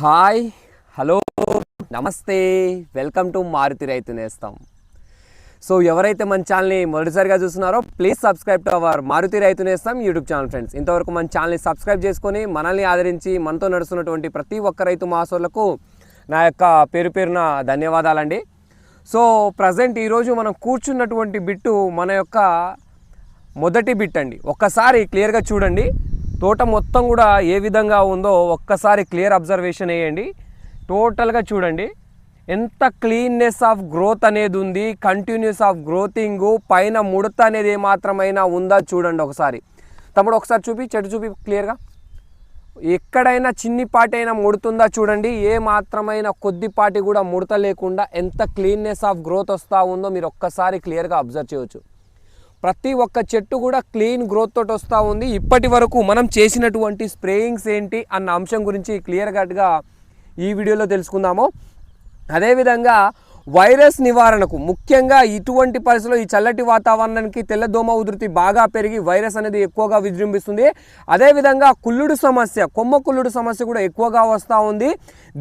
Hi hello నమస్తే welcome to Maruti రైతు నేస్తాం. So ఎవరైతే మన ఛానల్ని మొదటిసారిగా చూస్తున్నారో please subscribe to our Maruti రైతు నేస్తాం యూట్యూబ్ ఛానల్ ఫ్రెండ్స్. ఇంతవరకు మన ఛానల్ని సబ్స్క్రైబ్ చేసుకొని మనల్ని ఆదరించి మనతో నడుస్తున్నటువంటి ప్రతి ఒక్క రైతు మాసోళ్ళకు నా యొక్క పేరు పేరున ధన్యవాదాలండి. సో ప్రజెంట్ ఈరోజు మనం కూర్చున్నటువంటి బిట్టు మన యొక్క మొదటి బిట్ అండి. ఒక్కసారి క్లియర్గా చూడండి. తోట మొత్తం కూడా ఏ విధంగా ఉందో ఒక్కసారి క్లియర్ అబ్జర్వేషన్ వేయండి. టోటల్గా చూడండి. ఎంత క్లీన్నెస్ ఆఫ్ గ్రోత్ అనేది ఉంది కంటిన్యూస్ ఆఫ్ గ్రోతింగ్ పైన ముడత అనేది ఏమాత్రమైనా ఉందా చూడండి ఒకసారి. తమ్ముడు ఒకసారి చూపి చెట్టు చూపి క్లియర్గా. ఎక్కడైనా చిన్నిపాటి ముడుతుందా చూడండి. ఏ మాత్రమైన కొద్దిపాటి కూడా ముడత లేకుండా ఎంత క్లీన్నెస్ ఆఫ్ గ్రోత్ వస్తూ ఉందో మీరు ఒక్కసారి క్లియర్గా అబ్జర్వ్ చేయవచ్చు ప్రతి ఒక్క చెట్టు కూడా క్లీన్ గ్రోత్ తోటి వస్తూ ఉంది. ఇప్పటి వరకు మనం చేసినటువంటి స్ప్రేయింగ్స్ ఏంటి అన్న అంశం గురించి క్లియర్ కట్గా ఈ వీడియోలో తెలుసుకుందాము. అదేవిధంగా వైరస్ నివారణకు ముఖ్యంగా ఇటువంటి పరిస్థితుల్లో ఈ చల్లటి వాతావరణానికి తెల్లదోమ ఉధృతి బాగా పెరిగి వైరస్ అనేది ఎక్కువగా విజృంభిస్తుంది. అదేవిధంగా కుళ్ళుడు సమస్య కొమ్మ కుళ్ళుడు సమస్య కూడా ఎక్కువగా వస్తూ ఉంది.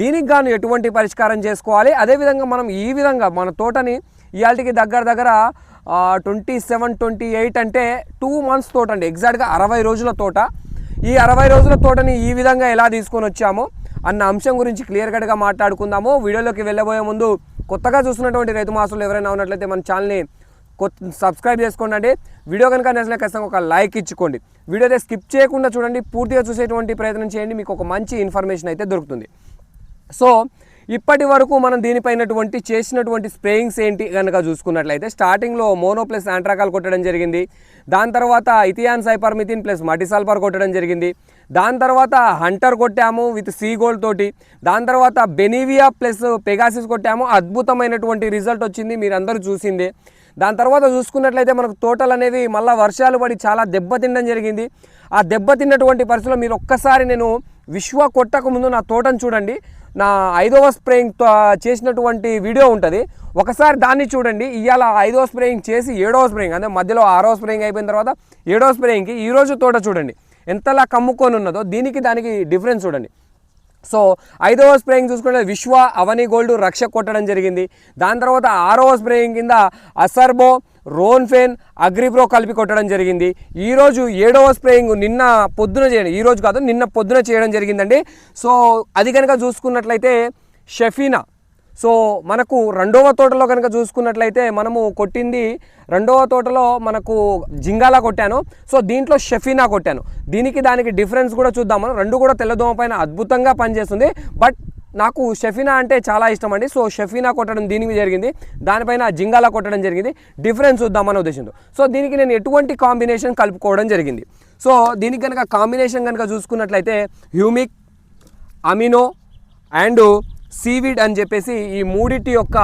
దీనికి గాను ఎటువంటి పరిష్కారం చేసుకోవాలి? అదేవిధంగా మనం ఈ విధంగా మన తోటని ఇవాళకి దగ్గర దగ్గర ట్వంటీ సెవెన్ ట్వంటీ ఎయిట్ అంటే టూ మంత్స్ తోట అండి. ఎగ్జాక్ట్గా అరవై రోజుల తోట. ఈ అరవై రోజుల తోటని ఈ విధంగా ఎలా తీసుకొని వచ్చామో అన్న అంశం గురించి క్లియర్ కట్గా మాట్లాడుకుందాము. వీడియోలోకి వెళ్ళబోయే ముందు కొత్తగా చూస్తున్నటువంటి రైతు మాసులు ఎవరైనా ఉన్నట్లయితే మన ఛానల్ని కొత్త సబ్స్క్రైబ్ చేసుకోండి. అండి వీడియో కనుక నచ్చితే ఖచ్చితంగా ఒక లైక్ ఇచ్చుకోండి. వీడియో అయితే స్కిప్ చేయకుండా చూడండి. పూర్తిగా చూసేటువంటి ప్రయత్నం చేయండి. మీకు ఒక మంచి ఇన్ఫర్మేషన్ అయితే దొరుకుతుంది. సో ఇప్పటి వరకు మనం దీనిపైనటువంటి చేసినటువంటి స్ప్రేయింగ్స్ ఏంటి కనుక చూసుకున్నట్లయితే స్టార్టింగ్లో మోనో ప్లస్ ఆంట్రాకాల్ కొట్టడం జరిగింది. దాని తర్వాత ఇథియాన్ సైపర్మిథిన్ ప్లస్ మటిసల్ఫర్ కొట్టడం జరిగింది. దాని తర్వాత హంటర్ కొట్టాము విత్ సీ గోల్డ్ తోటి. దాని తర్వాత బెనీవియా ప్లస్ పెగాసిస్ కొట్టాము. అద్భుతమైనటువంటి రిజల్ట్ వచ్చింది మీరందరూ చూసిందే. దాని తర్వాత చూసుకున్నట్లయితే మనకు తోటలు అనేవి మళ్ళీ వర్షాలు పడి చాలా దెబ్బతినడం జరిగింది. ఆ దెబ్బతిన్నటువంటి పరిస్థితిలో మీరు ఒక్కసారి నేను విశ్వ కొట్టక ముందు నా తోటను చూడండి. నా ఐదవ స్ప్రేయింగ్ చేసినటువంటి వీడియో ఉంటుంది. ఒకసారి దాన్ని చూడండి. ఇవాళ ఐదవ స్ప్రేయింగ్ చేసి ఏడవ స్ప్రేయింగ్ అంటే మధ్యలో ఆరవ స్ప్రేయింగ్ అయిపోయిన తర్వాత ఏడవ స్ప్రేయింగ్కి ఈరోజు తోట చూడండి. ఎంతలా కమ్ముకొని ఉన్నదో దీనికి దానికి డిఫరెన్స్ చూడండి. సో ఐదవ స్ప్రేయింగ్ చూసుకుంటే విశ్వ అవని గోల్డ్ రక్ష కొట్టడం జరిగింది. దాని తర్వాత ఆరవ స్ప్రేయింగ్ కింద అసర్బో రోన్ఫెన్ అగ్రిప్రో కలిపి కొట్టడం జరిగింది. ఈరోజు ఏడవ స్ప్రేయింగ్ నిన్న పొద్దున చేయడం ఈరోజు కాదు నిన్న పొద్దున చేయడం జరిగిందండి. సో అది కనుక చూసుకున్నట్లయితే షఫీనా. సో మనకు రెండవ తోటలో కనుక చూసుకున్నట్లయితే మనము కొట్టింది రెండవ తోటలో మనకు జింగాలా కొట్టాను. సో దీంట్లో షఫీనా కొట్టాను. దీనికి దానికి డిఫరెన్స్ కూడా చూద్దాం మనం రెండు కూడా తెల్లదోమ పైన అద్భుతంగా పనిచేస్తుంది. బట్ నాకు షఫీనా అంటే చాలా ఇష్టం అండి. సో షఫీనా కొట్టడం దీనికి జరిగింది. దానిపైన జింగాలా కొట్టడం జరిగింది. డిఫరెన్స్ చూద్దామనే ఉద్దేశంతో. సో దీనికి నేను ఎటువంటి కాంబినేషన్ కలుపుకోవడం జరిగింది. సో దీనికి కనుక కాంబినేషన్ కనుక చూసుకున్నట్లయితే హ్యూమిక్ అమినో అండ్ సీవిడ్ అని చెప్పేసి ఈ మూడిటి యొక్క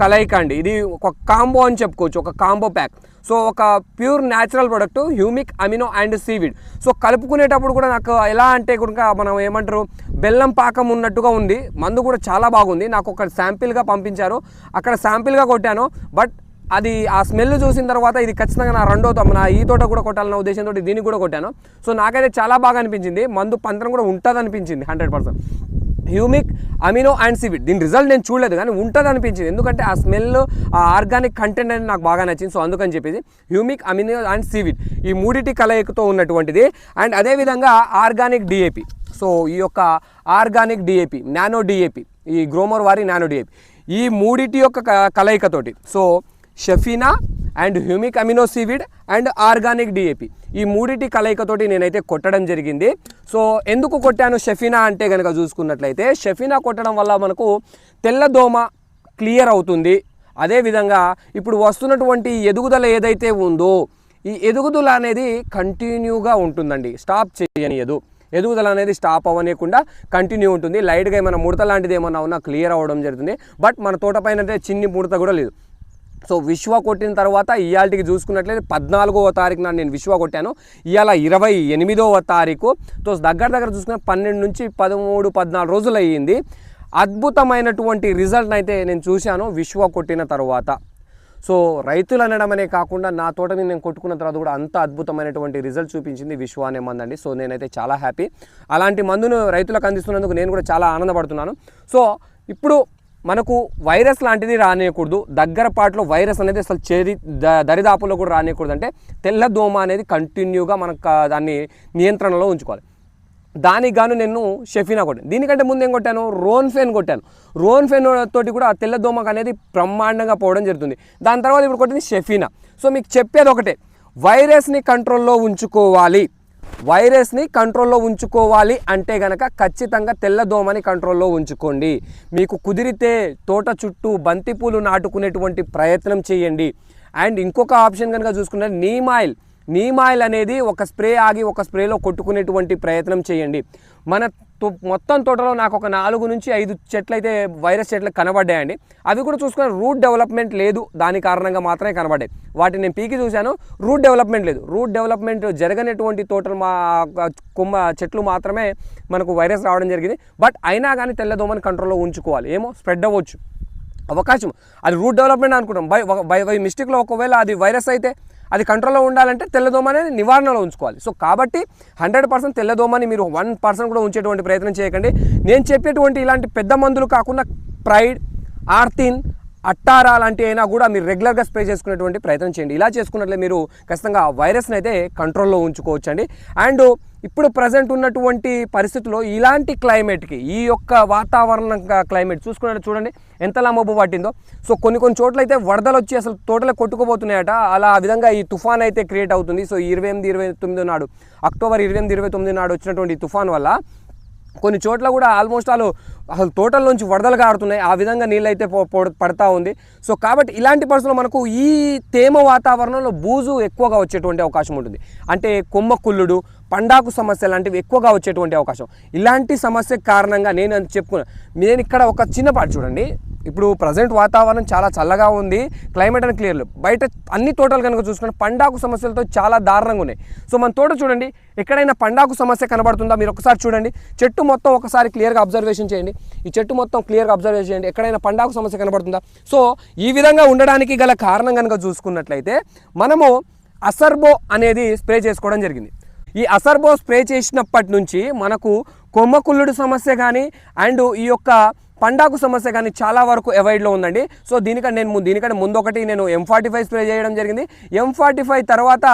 కలయిక అండి. ఇది ఒక కాంబో అని చెప్పుకోవచ్చు. ఒక కాంబో ప్యాక్. సో ఒక pure natural product humic amino and seaweed. So కలుపుకునేటప్పుడు కూడా నాకు ఎలా అంటే కనుక మనం ఏమంటారు బెల్లం పాకం ఉన్నట్టుగా ఉంది మందు కూడా చాలా బాగుంది నాకు ఒక శాంపిల్గా పంపించారు అక్కడ శాంపిల్గా కొట్టాను బట్ అది ఆ స్మెల్ చూసిన తర్వాత ఇది ఖచ్చితంగా నా రెండో తోట నా ఈ తోట కూడా కొట్టాలన్న ఉద్దేశంతో దీనికి కూడా కొట్టాను. సో నాకైతే చాలా బాగా అనిపించింది మందు పంత్రం కూడా ఉంటుంది అనిపించింది hundred percent. Humic amino and seaweed దీని రిజల్ట్ నేను చూడలేదు కానీ ఉంటుంది అనిపించింది. ఎందుకంటే ఆ స్మెల్ ఆ ఆర్గానిక్ కంటెంట్ అనేది నాకు బాగా నచ్చింది. సో అందుకని చెప్పేసి హ్యూమిక్ అమినో అండ్ సివిడ్ ఈ మూడిటి కలయికతో ఉన్నటువంటిది. అండ్ అదేవిధంగా ఆర్గానిక్ డిఏపి సో ఈ యొక్క ఆర్గానిక్ డిఏపి నానో డిఏపి ఈ గ్రోమర్ వారి నానో డిఏపి ఈ మూడిటి యొక్క కలయికతోటి. So షఫీనా and humic amino seaweed and organic DAP. ఈ మూడిటి కలయికతోటి నేనైతే కొట్టడం జరిగింది. సో ఎందుకు కొట్టాను షఫీనా అంటే కనుక చూసుకున్నట్లయితే షఫీనా కొట్టడం వల్ల మనకు తెల్లదోమ క్లియర్ అవుతుంది. అదేవిధంగా ఇప్పుడు వస్తున్నటువంటి ఎదుగుదల ఏదైతే ఉందో ఈ ఎదుగుదల అనేది కంటిన్యూగా ఉంటుందండి. స్టాప్ చేయనియదు. ఎదుగుదల అనేది స్టాప్ అవ్వనీయకుండా కంటిన్యూ ఉంటుంది. లైట్గా ఏమైనా ముడత లాంటిది ఏమన్నా ఉన్నా క్లియర్ అవ్వడం జరుగుతుంది. బట్ మన తోట పైన అంటే చిన్ని ముడత కూడా లేదు. సో విశ్వ కొట్టిన తర్వాత ఇవాళకి చూసుకున్నట్లయితే పద్నాలుగవ తారీఖు నాడు నేను విశ్వ కొట్టాను. ఇవాళ ఇరవై ఎనిమిదవ తారీఖు. సో దగ్గర దగ్గర చూసుకున్న పన్నెండు నుంచి పదమూడు పద్నాలుగు రోజులు అయ్యింది. అద్భుతమైనటువంటి రిజల్ట్ అయితే నేను చూశాను విశ్వ కొట్టిన తర్వాత. సో రైతులు అనడం అనే కాకుండా నా తోటని నేను కొట్టుకున్న తర్వాత కూడా అంత అద్భుతమైనటువంటి రిజల్ట్ చూపించింది విశ్వ అనే మందు అండి. సో నేనైతే చాలా హ్యాపీ. అలాంటి మందును రైతులకు అందిస్తున్నందుకు నేను కూడా చాలా ఆనందపడుతున్నాను. సో ఇప్పుడు మనకు వైరస్ లాంటిది రానియకూడదు. దగ్గర పాటలో వైరస్ అనేది అసలు చేరి ద- దరిదాపులో కూడా రానియకూడదు. అంటే తెల్ల దోమ అనేది కంటిన్యూగా మనకు దాన్ని నియంత్రణలో ఉంచుకోవాలి. దానికి గాను నేను షెఫీనా కొట్టాను. దీనికంటే ముందు ఏం కొట్టాను? రోన్ఫెన్ కొట్టాను. రోన్ఫెన్ తోటి కూడా ఆ తెల్ల దోమకు అనేది బ్రహ్మాండంగా పోవడం జరుగుతుంది. దాని తర్వాత ఇప్పుడు కొట్టింది షెఫీనా. సో మీకు చెప్పేది ఒకటే. వైరస్ని కంట్రోల్లో ఉంచుకోవాలి. వైరస్ని కంట్రోల్లో ఉంచుకోవాలి అంటే గనక ఖచ్చితంగా తెల్ల దోమని కంట్రోల్లో ఉంచుకోండి. మీకు కుదిరితే తోట చుట్టూ బంతిపూలు నాటుకునేటువంటి ప్రయత్నం చేయండి. అండ్ ఇంకొక ఆప్షన్ కనుక చూసుకుంటే నీమ్ ఆయిల్. నీమ్ ఆయిల్ అనేది ఒక స్ప్రే ఆగి ఒక స్ప్రేలో కొట్టుకునేటువంటి ప్రయత్నం చేయండి. మన తో- మొత్తం తోటలో నాకు ఒక నాలుగు నుంచి ఐదు చెట్లు అయితే వైరస్ చెట్లు కనబడ్డాయండి. అవి కూడా చూసుకున్న రూట్ డెవలప్మెంట్ లేదు. దాని కారణంగా మాత్రమే కనబడ్డాయి. వాటిని నేను పీకి చూశాను. రూట్ డెవలప్మెంట్ లేదు. రూట్ డెవలప్మెంట్ జరగనటువంటి తోటలు మా కొమ్మ చెట్లు మాత్రమే మనకు వైరస్ రావడం జరిగింది. బట్ అయినా కానీ తెల్లదోమని కంట్రోల్లో ఉంచుకోవాలి. ఏమో స్ప్రెడ్ అవ్వచ్చు. అవకాశం. అది రూట్ డెవలప్మెంట్ అనుకుంటాం. బై బై బై మిస్టేక్లో ఒకవేళ అది వైరస్ అయితే అది కంట్రోల్లో ఉండాలంటే తెల్లదోమ అనేది నివారణలో ఉంచుకోవాలి. సో కాబట్టి హండ్రెడ్ పర్సెంట్ తెల్లదోమని మీరు వన్ పర్సెంట్ కూడా ఉంచేటువంటి ప్రయత్నం చేయకండి. నేను చెప్పేటువంటి ఇలాంటి పెద్ద మందులు కాకుండా ప్రైడ్ ఆర్తిన్ అట్టారా లాంటి అయినా కూడా మీరు రెగ్యులర్గా స్ప్రే చేసుకునేటువంటి ప్రయత్నం చేయండి. ఇలా చేసుకున్నట్లే మీరు ఖచ్చితంగా ఆ వైరస్ని అయితే కంట్రోల్లో ఉంచుకోవచ్చండి. అండ్ ఇప్పుడు ప్రజెంట్ ఉన్నటువంటి పరిస్థితుల్లో ఇలాంటి క్లైమేట్కి ఈ యొక్క వాతావరణ క్లైమేట్ చూసుకున్నట్టు చూడండి ఎంతలా మబ్బు పట్టిందో. సో కొన్ని కొన్ని చోట్ల అయితే వరదలు వచ్చి అసలు తోటలో కొట్టుకుపోతున్నాయట. అలా ఆ విధంగా ఈ తుఫాన్ అయితే క్రియేట్ అవుతుంది. సో ఇరవై ఎనిమిది ఇరవై తొమ్మిది నాడు అక్టోబర్ ఇరవై ఎనిమిది ఇరవై తొమ్మిది నాడు వచ్చినటువంటి తుఫాన్ వల్ల కొన్ని చోట్ల కూడా ఆల్మోస్ట్ వాళ్ళు అసలు తోటల్లోంచి వరదలు కారుతున్నాయి. ఆ విధంగా నీళ్ళు అయితే పడతా ఉంది. సో కాబట్టి ఇలాంటి పరిస్థితుల్లో మనకు ఈ తేమ వాతావరణంలో బూజు ఎక్కువగా వచ్చేటువంటి అవకాశం ఉంటుంది. అంటే కొమ్మ కుళ్ళుడు పండాకు సమస్య లాంటివి ఎక్కువగా వచ్చేటువంటి అవకాశం. ఇలాంటి సమస్య కారణంగా నేను అని నేను ఇక్కడ ఒక చిన్నపాటి చూడండి. ఇప్పుడు ప్రజెంట్ వాతావరణం చాలా చల్లగా ఉంది. క్లైమేట్ అండ్ క్లియర్ బయట అన్ని తోటలు కనుక చూసుకుంటే పండాకు సమస్యలతో చాలా దారుణంగా ఉన్నాయి. సో మన తోట చూడండి ఎక్కడైనా పండాకు సమస్య కనబడుతుందా? మీరు ఒకసారి చూడండి. చెట్టు మొత్తం ఒకసారి క్లియర్గా అబ్జర్వేషన్ చేయండి. ఈ చెట్టు మొత్తం క్లియర్గా అబ్జర్వేషన్ చేయండి. ఎక్కడైనా పండాకు సమస్య కనబడుతుందా? సో ఈ విధంగా ఉండడానికి గల కారణం కనుక చూసుకున్నట్లయితే మనము అసర్బో అనేది స్ప్రే చేసుకోవడం జరిగింది. ఈ అసర్బో స్ప్రే చేసినప్పటి నుంచి మనకు కొమ్మకుల్లుడు సమస్య కానీ అండ్ ఈ యొక్క పండాకు సమస్య కానీ చాలా వరకు అవాయిడ్లో ఉందండి. సో దీనికంటే నేను దీనికంటే ముందు ఒకటి నేను ఎం ఫార్టీ ఫైవ్ స్ప్రే చేయడం జరిగింది. ఎం ఫార్టీ ఫైవ్ తర్వాత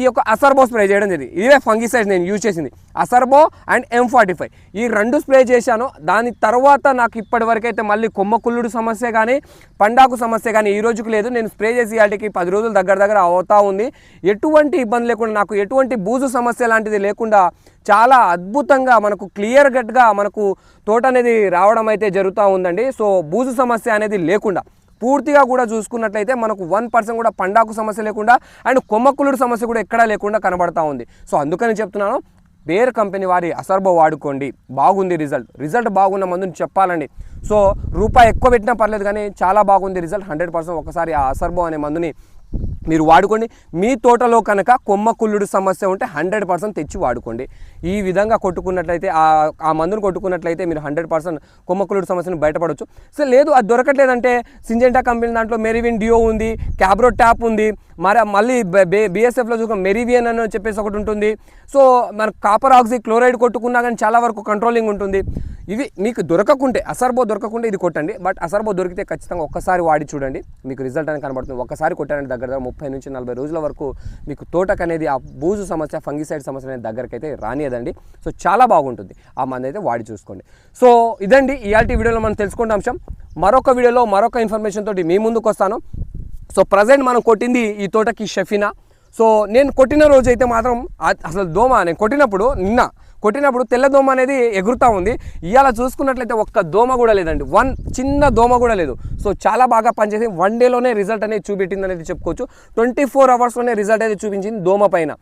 ఈ యొక్క అసర్బో స్ప్రే చేయడం జరిగింది. ఇవే ఫంగిసైడ్స్ నేను యూజ్ చేసింది. అసర్బో అండ్ ఎం ఫార్టీ ఫైవ్ ఈ రెండు స్ప్రే చేశాను. దాని తర్వాత నాకు ఇప్పటివరకైతే మళ్ళీ కొమ్మకుల్లుడు సమస్య కానీ పండాకు సమస్య కానీ ఈ రోజుకు లేదు. నేను స్ప్రే చేసి వాటికి పది రోజులు దగ్గర దగ్గర అవుతా ఉంది. ఎటువంటి ఇబ్బంది లేకుండా నాకు ఎటువంటి బూజు సమస్య లాంటిది లేకుండా చాలా అద్భుతంగా మనకు క్లియర్ కట్గా మనకు తోట అనేది రావడం అయితే జరుగుతూ ఉందండి. సో బూజు సమస్య అనేది లేకుండా పూర్తిగా కూడా చూసుకున్నట్లయితే మనకు వన్ పర్సెంట్ కూడా పండాకు సమస్య లేకుండా అండ్ కొమ్మకులుడు సమస్య కూడా ఎక్కడా లేకుండా కనబడతా ఉంది. సో అందుకని చెప్తున్నాను బేర్ కంపెనీ వారి అసర్బో వాడుకోండి. బాగుంది రిజల్ట్. రిజల్ట్ బాగున్న మందుని చెప్పాలండి. సో రూపాయి ఎక్కువ పెట్టినా పర్లేదు కానీ చాలా బాగుంది రిజల్ట్. హండ్రెడ్ పర్సెంట్ ఒకసారి ఆ అసర్బో అనే మందుని మీరు వాడుకోండి. మీ తోటలో కనుక కొమ్మ కుళ్ళుడు సమస్య ఉంటే హండ్రెడ్ పర్సెంట్ తెచ్చి వాడుకోండి. ఈ విధంగా కొట్టుకున్నట్లయితే ఆ మందును కొట్టుకున్నట్లయితే మీరు హండ్రెడ్ పర్సెంట్ కొమ్మ కుళ్ళుడు సమస్యను బయటపడవచ్చు సో లేదు అది దొరకట్లేదంటే సింజెంటా కంపెనీ దాంట్లో మెరివిన్ డియో ఉంది క్యాబ్రో ట్యాప్ ఉంది మరి మళ్ళీ బీఎస్ఎఫ్లో చూసుకున్న మెరివియన్ అని చెప్పేసి ఒకటి ఉంటుంది. సో మన కాపర్ ఆక్సీ క్లోరైడ్ కొట్టుకున్నా కానీ చాలా వరకు కంట్రోలింగ్ ఉంటుంది. ఇవి మీకు దొరకకుంటే అసర్బో దొరకకుంటే ఇది కొట్టండి. బట్ అసర్బో దొరికితే ఖచ్చితంగా ఒక్కసారి వాడి చూడండి. మీకు రిజల్ట్ అనేది కనబడుతుంది. ఒక్కసారి కొట్టారంటే దగ్గర దగ్గర ముప్పై నుంచి నలభై రోజుల వరకు మీకు తోటకు అనేది ఆ బూజు సమస్య ఫంగిసైడ్ సమస్య అనేది దగ్గరకైతే రానియదండి. సో చాలా బాగుంటుంది. ఆ మంది అయితే వాడి చూసుకోండి. సో ఇదండి ఇయాల్టీ వీడియోలో మనం తెలుసుకున్న అంశం. మరొక వీడియోలో మరొక ఇన్ఫర్మేషన్ తోటి మీ ముందుకు వస్తాను సో ప్రజెంట్ మనం కొట్టింది ఈ తోటకి షఫీనా. సో నేను కొట్టిన రోజు అయితే మాత్రం అసలు దోమ నేను కొట్టినప్పుడు నిన్న కొట్టినప్పుడు తెల్ల దోమ అనేది ఎగురుతూ ఉంది. ఇవాళ చూసుకున్నట్లయితే ఒక్క దోమ కూడా లేదండి. వన్ చిన్న దోమ కూడా లేదు. సో చాలా బాగా పనిచేసి వన్ డేలోనే రిజల్ట్ అనేది చూపెట్టింది అనేది చెప్పుకోవచ్చు. ట్వంటీ ఫోర్ అవర్స్లోనే రిజల్ట్ అనేది చూపించింది దోమ పైన.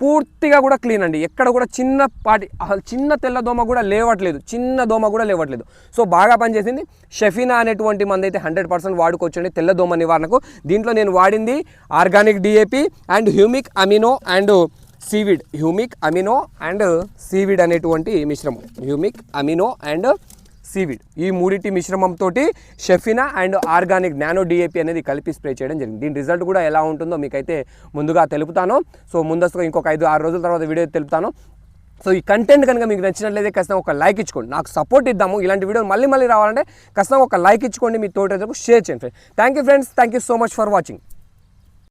పూర్తిగా కూడా క్లీన్ అండి. ఎక్కడ కూడా చిన్న పాటి అసలు చిన్న తెల్ల దోమ కూడా లేవట్లేదు. చిన్న దోమ కూడా లేవట్లేదు. సో బాగా పనిచేసింది. షెఫినా అనేటువంటి మంది అయితే హండ్రెడ్ పర్సెంట్ వాడుకోవచ్చండి తెల్ల దోమ నివారణకు. దీంట్లో నేను వాడింది organic DAP and humic amino and seaweed. Humic amino and seaweed అనేటువంటి మిశ్రమం. Humic amino and seaweed. ఈ మూడింటి మిశ్రమంతో షెఫినా అండ్ ఆర్గానిక్ నానో డిఏపి అనేది కలిపి స్ప్రే చేయడం జరిగింది. దీని రిజల్ట్ కూడా ఎలా ఉంటుందో మీకైతే ముందుగా తెలుపుతాను. సో ముందస్తుగా ఇంకొక ఐదు ఆరు రోజుల తర్వాత వీడియో తెలుపుతాను. సో ఈ కంటెంట్ కనుక మీకు నచ్చినట్లయితే ఖచ్చితంగా ఒక లైక్ ఇచ్చుకోండి. నాకు సపోర్ట్ ఇద్దాము. ఇలాంటి వీడియో మళ్ళీ మళ్ళీ రావాలంటే ఖచ్చితంగా ఒక లైక్ ఇచ్చుకోండి మీ తోటి షేర్ చేయండి thank you friends thank you so much for watching